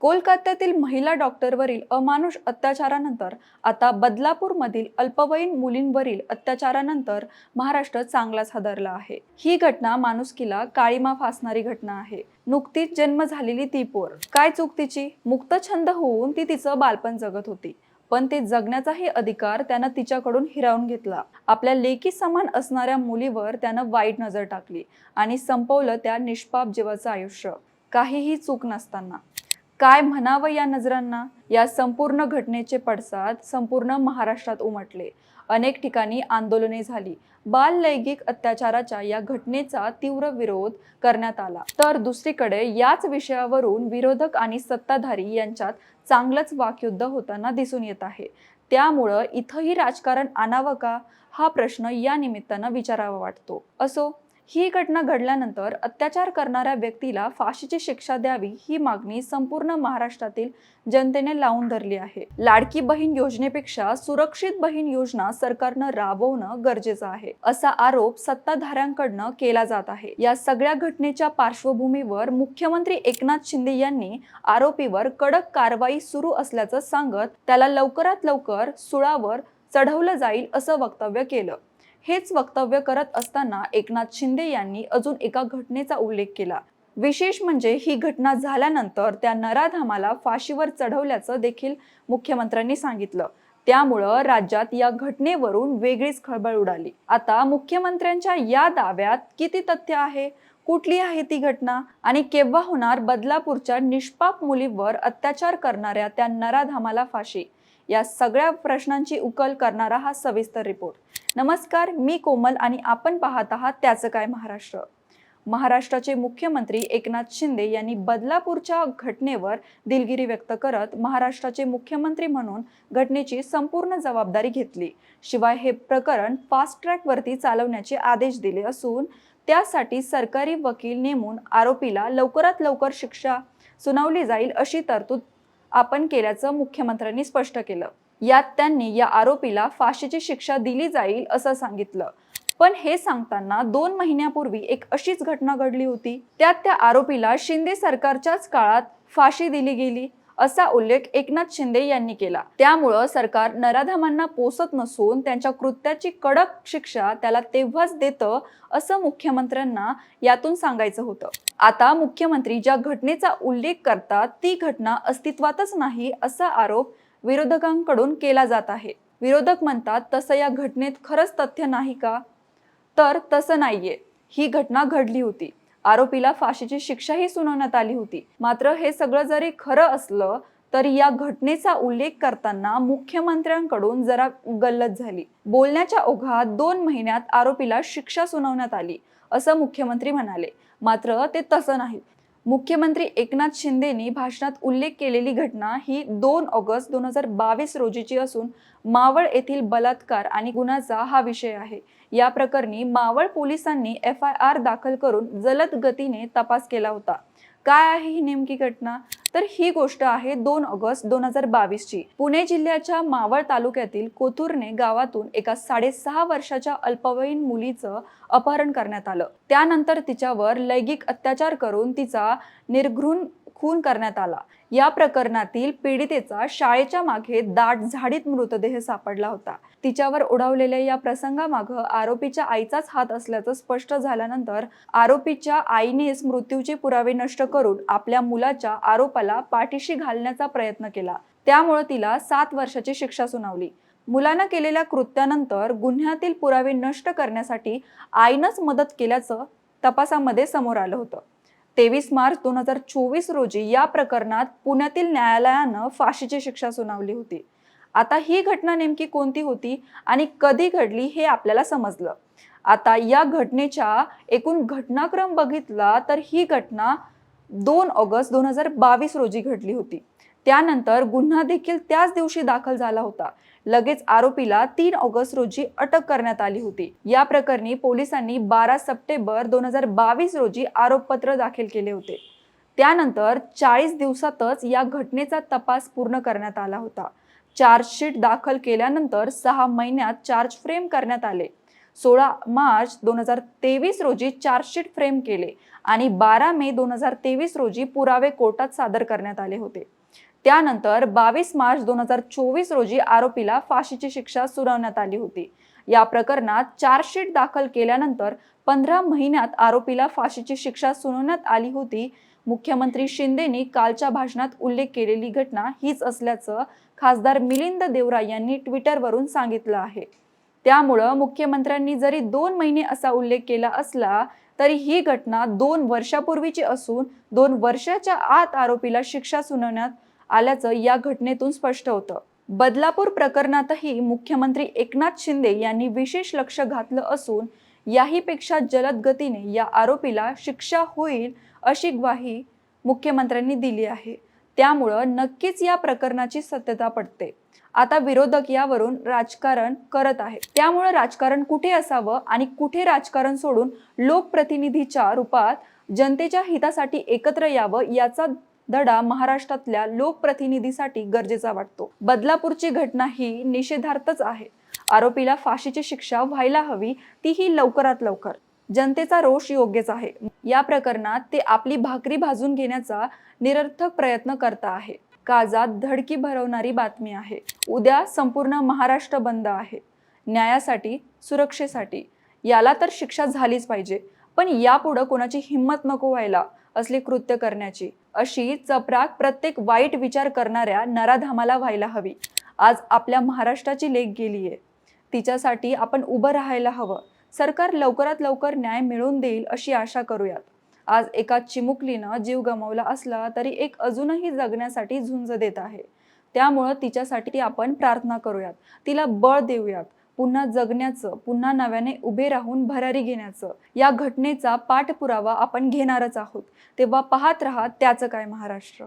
कोलकात्यातील महिला डॉक्टरवरील अमानुष अत्याचारानंतर आता बदलापूरमधील अल्पवयीन मुलींवरील अत्याचारानंतर महाराष्ट्र चांगलाच हादरला आहे. ही घटना माणुसकीला काळीमा फासणारी घटना आहे. नुकतीच जन्म झालेली ती पोर. काय चूक तिची? मुक्त छंद होऊन ती तिचं बालपण जगत होती. पण ते जगण्याचाही अधिकार त्यानं तिच्याकडून हिरावून घेतला. आपल्या लेकी समान असणाऱ्या मुलीवर त्यानं वाईट नजर टाकली आणि संपवलं त्या निष्पाप जीवाचं आयुष्य. काहीही चूक नसताना. काय म्हणावं या नजरांना? या संपूर्ण घटनेचे पडसाद संपूर्ण महाराष्ट्रात उमटले. अनेक ठिकाणी आंदोलने झाली. बाल लैंगिक अत्याचाराच्या या घटनेचा तीव्र विरोध करण्यात आला. तर दुसरीकडे याच विषयावरून विरोधक आणि सत्ताधारी यांच्यात चांगलंच वाकयुद्ध होताना दिसून येत आहे. त्यामुळं इथंही राजकारण आणावं का? हा प्रश्न या निमित्तानं विचारावा वाटतो. असो ही घटना घडल्यानंतर अत्याचार करणाऱ्या व्यक्तीला फाशीची शिक्षा द्यावी ही मागणी संपूर्ण महाराष्ट्रातील जनतेने लावून धरली आहे. लाडकी बहीण योजनेपेक्षा सुरक्षित बहीण योजना सरकारनं राबवणं गरजेचं आहे असा आरोप सत्ताधाऱ्यांकडनं केला जात आहे. या सगळ्या घटनेच्या पार्श्वभूमीवर मुख्यमंत्री एकनाथ शिंदे यांनी आरोपीवर कडक कारवाई सुरू असल्याचं सांगत त्याला लवकरात लवकर सुळावर चढवलं जाईल असं वक्तव्य केलं. हेच वक्तव्य करत असताना एकनाथ शिंदे यांनी अजून एका घटनेचा उल्लेख केला. विशेष म्हणजे ही घटना झाल्यानंतर त्या नराधामाला फाशीवर चढवल्याचं देखील मुख्यमंत्र्यांनी सांगितलं. त्यामुळं राज्यात या घटनेवरून वेगळीच खळबळ उडाली. आता मुख्यमंत्र्यांच्या या दाव्यात किती तथ्य आहे? कुठली आहे ती घटना? आणि केव्हा होणार बदलापूरच्या निष्पाप मुलीवर अत्याचार करणाऱ्या त्या नराधामाला फाशी? या सगळ्या प्रश्नांची उकल करणारा हा सविस्तर रिपोर्ट नमस्कार मी कोमल आणि आपण पाहत आहात त्याचं काय महाराष्ट्र. महाराष्ट्राचे मुख्यमंत्री एकनाथ शिंदे यांनी बदलापूरच्या घटनेवर दिलगिरी व्यक्त करत महाराष्ट्राचे मुख्यमंत्री म्हणून घटनेची संपूर्ण जबाबदारी घेतली. शिवाय हे प्रकरण फास्ट ट्रॅकवरती चालवण्याचे आदेश दिले असून त्यासाठी सरकारी वकील नेमून आरोपीला लवकरात लवकर शिक्षा सुनावली जाईल अशी तरतूद आपण केल्याचं मुख्यमंत्र्यांनी स्पष्ट केलं. यात त्यांनी या आरोपीला फाशीची शिक्षा दिली जाईल असं सांगितलं. पण हे सांगताना दोन महिन्यापूर्वी एक अशीच घटना घडली होती. त्यात त्या आरोपीला शिंदे सरकारच्याच काळात फाशी दिली गेली. असा उल्लेख एकनाथ शिंदे यांनी केला. त्यामुळं सरकार नराधमांना पोसत नसून त्यांच्या कृत्याची कडक शिक्षा त्याला तेव्हाच देतं असं मुख्यमंत्र्यांना यातून सांगायचं होतं. आता मुख्यमंत्री ज्या घटनेचा उल्लेख करतात ती घटना अस्तित्वातच नाही असा आरोप विरोधकांकडून केला जात आहे. विरोधक म्हणतात तसं या घटनेत खरंच तथ्य नाही का? तर तसं नाहीये. ही घटना घडली होती. आरोपीला फाशीची शिक्षाही सुनावण्यात आली होती. मात्र हे सगळं जरी खरं असलं तरी या घटनेचा उल्लेख करताना मुख्यमंत्र्यांकडून जरा गल्लत झाली. बोलण्याच्या ओघात दोन महिन्यात आरोपीला शिक्षा सुनावण्यात आली असं मुख्यमंत्री म्हणाले. मात्र ते तसं नाही. मुख्यमंत्री एकनाथ शिंदेनी भाषणात उल्लेख केलेली घटना ही दोन ऑगस्ट दोन हजार बावीस रोजीची असून मावळ येथील बलात्कार आणि गुन्हाचा हा विषय आहे. या प्रकरणी मावळ पोलिसांनी एफ आय आर दाखल करून जलद गतीने तपास केला होता. काय आहे ही नेमकी घटना? तर ही गोष्ट आहे दोन ऑगस्ट दोन हजार बावीसची. पुणे जिल्ह्याच्या मावळ तालुक्यातील कोथुरने गावातून एका साडेसहा वर्षाच्या अल्पवयीन मुलीचं अपहरण करण्यात आलं. त्यानंतर तिच्यावर लैंगिक अत्याचार करून तिचा निर्घृण खून करण्यात आला. या प्रकरणातील पीडितेचा शाळेच्या मागे दाट झाडीत मृतदेह सापडला होता. तिच्यावर उडवलेल्या या प्रसंगामागं आरोपीच्या आईचाच हात असल्याचं स्पष्ट झाल्यानंतर आरोपीच्या आईनेच मृत्यूचे पुरावे नष्ट करून आपल्या मुलाच्या आरोपाला पाठीशी घालण्याचा प्रयत्न केला. त्यामुळे तिला सात वर्षाची शिक्षा सुनावली. मुलानं केलेल्या कृत्यानंतर गुन्ह्यातील पुरावे नष्ट करण्यासाठी आईनंच मदत केल्याचं तपासामध्ये समोर आलं होतं. तेवीस मार्च दोन हजार चोवीस रोजी या प्रकरणात पुण्यातील न्यायालयानं फाशीची शिक्षा सुनावली होती. आता ही घटना नेमकी कोणती होती आणि कधी घडली हे आपल्याला समजलं. आता या घटनेच्या एकूण घटनाक्रम बघितला तर ही घटना दोन ऑगस्ट दोन हजार बावीस रोजी घडली होती. त्यानंतर गुन्हा देखील त्याच दिवशी दाखल झाला होता. लगेच आरोपीला तीन ऑगस्ट रोजी अटक करण्यात आली होती. या प्रकरणी पोलिसांनी बारा सप्टेंबर दोन हजार बावीस रोजी आरोपपत्र दाखल केले होते. त्यानंतर चाळीस दिवसातच या घटनेचा तपास पूर्ण करण्यात आला होता. चार्जशीट दाखल केल्यानंतर सहा महिन्यात चार्ज फ्रेम करण्यात आले. सोळा मार्च दोन हजार तेवीस रोजी चार्जशीट फ्रेम केले आणि बारा मे दोन हजार तेवीस रोजी पुरावे कोर्टात सादर करण्यात आले होते. त्यानंतर बावीस मार्च दोन हजार चोवीस रोजी आरोपीला फाशीची शिक्षा सुनावण्यात आली होती. या प्रकरणात चार्जशीट दाखल केल्यानंतर पंधरा महिन्यात आरोपीला फाशीची शिक्षा सुनावण्यात आली होती. मुख्यमंत्री शिंदेनी कालच्या भाषणात उल्लेख केलेली घटना हीच असल्याचं खासदार मिलिंद देवरा यांनी ट्विटरवरून सांगितलं आहे. त्यामुळं मुख्यमंत्र्यांनी जरी दोन महिने असा उल्लेख केला असला तरी ही घटना दोन वर्षापूर्वीची असून दोन वर्षाच्या आत आरोपीला शिक्षा सुनावण्यात आल्याचं या घटनेतून स्पष्ट होतं. बदलापूर प्रकरणातही मुख्यमंत्री एकनाथ शिंदे यांनी विशेष लक्ष घातलं असून याहीपेक्षा जलद गतीने या आरोपीला शिक्षा होईल अशी ग्वाही मुख्यमंत्र्यांनी दिली आहे. त्यामुळं नक्कीच या प्रकरणाची सत्यता पडते. आता विरोधक यावरून राजकारण करत आहे त्यामुळे राजकारण कुठे असावं आणि कुठे राजकारण सोडून लोकप्रतिनिधीच्या रूपात जनतेच्या हितासाठी एकत्र यावं याचा धडा महाराष्ट्रातल्या लोकप्रतिनिधीसाठी गरजेचा वाटतो. बदलापूरची घटना ही निषेधार्थच आहे. आरोपीला फाशीची शिक्षा व्हायला हवी तीही लवकरात लवकर. जनतेचा रोष योग्यच आहे. या प्रकरणात ते आपली भाकरी भाजून घेण्याचा निरर्थक प्रयत्न करता आहे. काजात धडकी भरवणारी बातमी आहे. उद्या संपूर्ण महाराष्ट्र बंद आहे. न्यायासाठी सुरक्षेसाठी. याला तर शिक्षा झालीच पाहिजे. पण यापुढं कोणाची हिंमत नको व्हायला. असली कृत्य करण्याची. अशी चपराक प्रत्येक वाईट विचार करणाऱ्या नराधामाला व्हायला हवी. आज आपल्या महाराष्ट्राची लेख गेलीये. तिच्यासाठी आपण उभं राहायला हवं. सरकार लवकरात लवकर न्याय मिळवून देईल अशी आशा करूयात. आज एका चिमुकलीनं जीव गमावला असला तरी एक अजूनही जगण्यासाठी झुंज देत आहे. त्यामुळं तिच्यासाठी आपण प्रार्थना करूयात. तिला बळ देऊयात. पुन्हा जगण्याचं पुन्हा नव्याने उभे राहून भरारी घेण्याचं या घटनेचा पाठपुरावा आपण घेणारच आहोत. तेव्हा पाहत राहा त्याचं काय महाराष्ट्र.